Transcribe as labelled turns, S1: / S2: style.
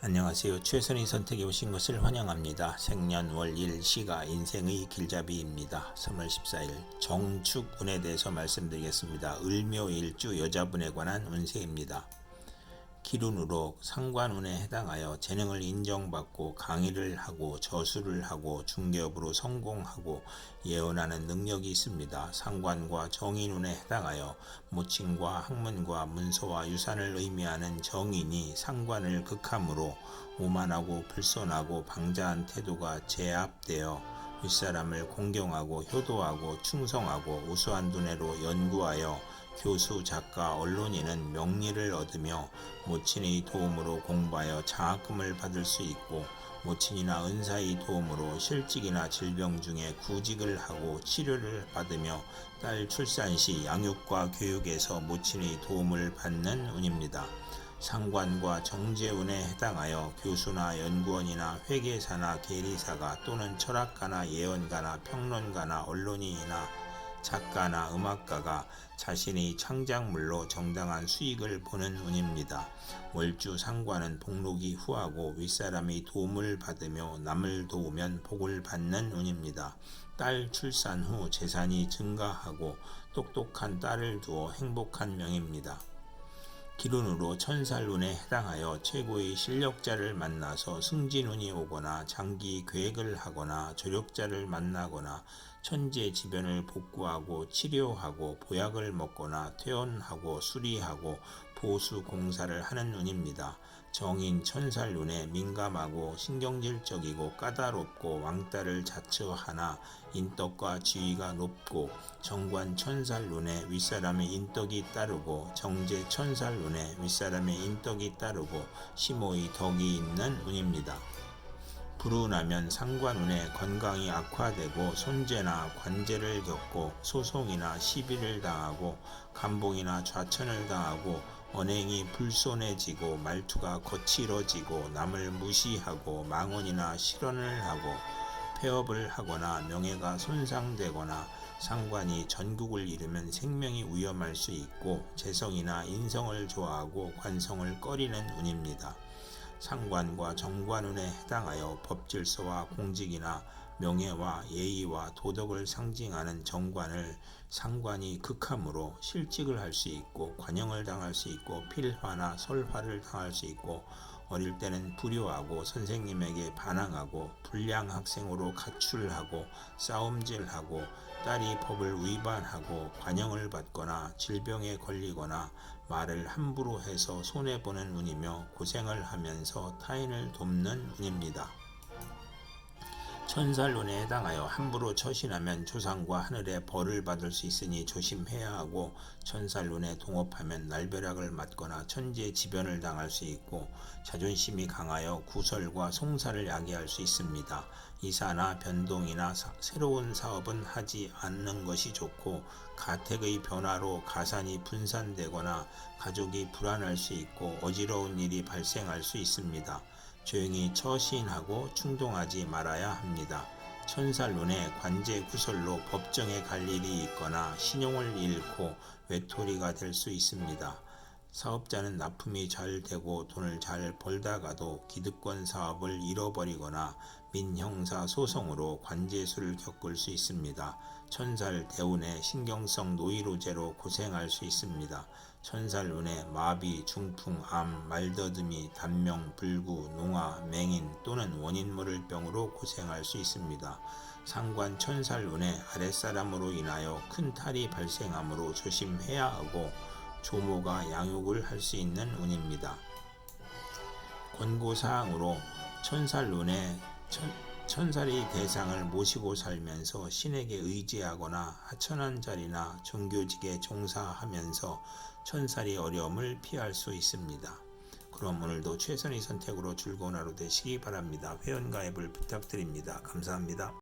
S1: 안녕하세요. 최선의 선택에 오신 것을 환영합니다. 생년월 일 시가 인생의 길잡이입니다. 3월 14일 정축운에 대해서 말씀드리겠습니다. 을묘일주 여자분에 관한 운세입니다. 기룬으로 상관운에 해당하여 재능을 인정받고 강의를 하고 저수를 하고 중개업으로 성공하고 예언하는 능력이 있습니다. 상관과 정인운에 해당하여 모친과 학문과 문서와 유산을 의미하는 정인이 상관을 극함으로 오만하고 불손하고 방자한 태도가 제압되어 윗사람을 공경하고 효도하고 충성하고 우수한 두뇌로 연구하여 교수, 작가, 언론인은 명리를 얻으며 모친의 도움으로 공부하여 장학금을 받을 수 있고 모친이나 은사의 도움으로 실직이나 질병 중에 구직을 하고 치료를 받으며 딸 출산 시 양육과 교육에서 모친의 도움을 받는 운입니다. 상관과 정재운에 해당하여 교수나 연구원이나 회계사나 계리사가 또는 철학가나 예언가나 평론가나 언론인이나 작가나 음악가가 자신의 창작물로 정당한 수익을 보는 운입니다. 월주 상관은 복록이 후하고 윗사람의 도움을 받으며 남을 도우면 복을 받는 운입니다. 딸 출산 후 재산이 증가하고 똑똑한 딸을 두어 행복한 명입니다. 기룬으로 천살운에 해당하여 최고의 실력자를 만나서 승진운이 오거나 장기 계획을 하거나 조력자를 만나거나 천재 지변을 복구하고 치료하고 보약을 먹거나 퇴원하고 수리하고 보수 공사를 하는 운입니다. 정인 천살 눈에 민감하고 신경질적이고 까다롭고 왕따를 자처하나 인덕과 지위가 높고 정관 천살 눈에 윗사람의 인덕이 따르고 정제 천살 눈에 윗사람의 인덕이 따르고 심오의 덕이 있는 운입니다. 불운하면 상관운에 건강이 악화되고 손재나 관제를 겪고 소송이나 시비를 당하고 감봉이나 좌천을 당하고 언행이 불손해지고 말투가 거칠어지고 남을 무시하고 망언이나 실언을 하고 폐업을 하거나 명예가 손상되거나 상관이 전국을 잃으면 생명이 위험할 수 있고 재성이나 인성을 좋아하고 관성을 꺼리는 운입니다. 상관과 정관운에 해당하여 법질서와 공직이나 명예와 예의와 도덕을 상징하는 정관을 상관이 극함으로 실직을 할 수 있고 관영을 당할 수 있고 필화나 설화를 당할 수 있고 어릴 때는 불효하고 선생님에게 반항하고 불량 학생으로 가출하고 싸움질하고 딸이 법을 위반하고 관영을 받거나 질병에 걸리거나 말을 함부로 해서 손해보는 운이며 고생을 하면서 타인을 돕는 운입니다. 천살론에 해당하여 함부로 처신하면 조상과 하늘의 벌을 받을 수 있으니 조심해야 하고 천살론에 동업하면 날벼락을 맞거나 천재지변을 당할 수 있고 자존심이 강하여 구설과 송사를 야기할 수 있습니다. 이사나 변동이나 사, 새로운 사업은 하지 않는 것이 좋고 가택의 변화로 가산이 분산되거나 가족이 불안할 수 있고 어지러운 일이 발생할 수 있습니다. 조용히 처신하고 충동하지 말아야 합니다. 천살론에 관제 구설로 법정에 갈 일이 있거나 신용을 잃고 외톨이가 될 수 있습니다. 사업자는 납품이 잘 되고 돈을 잘 벌다가도 기득권 사업을 잃어버리거나 민형사 소송으로 관제수를 겪을 수 있습니다. 천살 대운에 신경성 노이로제로 고생할 수 있습니다. 천살 운에 마비, 중풍, 암, 말더듬이, 단명, 불구, 농화, 맹인 또는 원인 모를 병으로 고생할 수 있습니다. 상관 천살 운에 아랫사람으로 인하여 큰 탈이 발생하므로 조심해야 하고 조모가 양육을 할 수 있는 운입니다. 권고사항으로 천살 운에 천, 천살이 대상을 모시고 살면서 신에게 의지하거나 하천한 자리나 종교직에 종사하면서 천살이 어려움을 피할 수 있습니다. 그럼 오늘도 최선의 선택으로 즐거운 하루 되시기 바랍니다. 회원가입을 부탁드립니다. 감사합니다.